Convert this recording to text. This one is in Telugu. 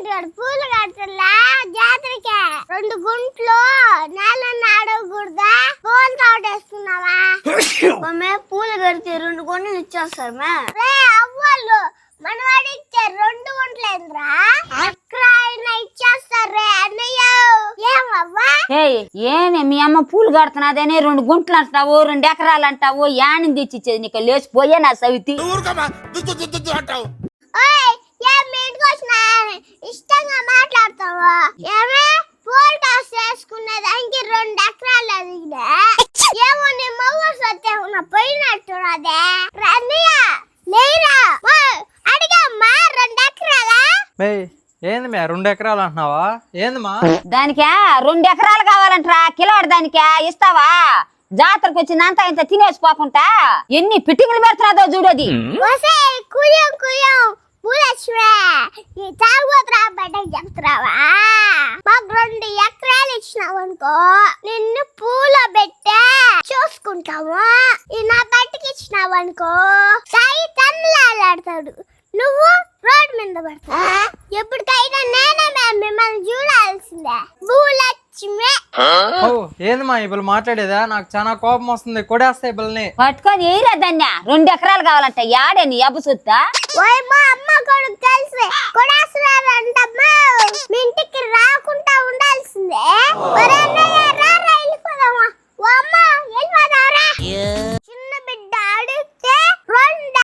ఇక్కడ పూలు కట్టలా జాతరకే. రెండు గుంట్లు నేల అడగకూడదా పూలు తోటేసుకున్నావా మే పూలు కడితే రెండు కొండలు ఇచ్చేస్తారు మే. రే అవ్వాళ్ళు మన వాడిచ్చే రెండు గుంట్లేంద్రా ఎక్కడైనా ఇచ్చేస్తారే అన్నయ్య. ఏమవ్వా ఏయ్ ఏనే మీ అమ్మ పూలు కడుతున్నదని రెండు గుంటలు అంటావు రెండు ఎకరాలు అంటావు యాని తెచ్చిచ్చేది నీకు లేచిపోయే నా సవితి. అంటావు. మీ ఇంటికి వచ్చినా ఇష్టంగా మాట్లాడతావా? ఏమే? పూల్ టాస్ చేసుకునే దానికి రెండు ఎకరాలు అదిగినా ఏమో నీ మవ్వ ఉన్న పోయినట్టు అదే రన్నయ్య లేరా? అడిగమ్మా రెండు ఎకరాలా? మే ఏంది మే రెండు ఎకరాలు అంటున్నావా? ఏందమ్మా దానికా? రెండు ఎకరాలు కావాలంటరా? కిలోడు దానికా? ఇస్తావా? జాతరకు వచ్చిందంతా ఇంత తినేసిపోకుండా ఎన్ని పిట్టింగులు పెడుతున్నాదో చూడది వసే కుయ్యం. ఈ తాగుబోతురా బయటకు చెప్తున్నావా? మాకు రెండు ఎకరాలు ఇచ్చినావు అనుకో నిన్ను పూల పెట్టే చూసుకుంటాము. ఈ నా బయటకి ఇచ్చినావు అనుకో సాయి తన్నులాడతాడు నువ్వు రోడ్ మీద పడతావు. ఎప్పటికైనా నేనే మిమ్మల్ని చూడాల్సిందే. భూలక్ష్మి ఓ ఏందమ్మా ఇప్పుడు మాట్లాడేదా? నాకు చాలా కోపం వస్తుంది. కొడేస్తాయి బిల్లని పట్టుకొని ఏరా దాన్ని రెండు ఎకరాలు కావాలంట. యాడే నీ అబ్బు సుత్తా? ఓయ్ మా అమ్మ కొడుకు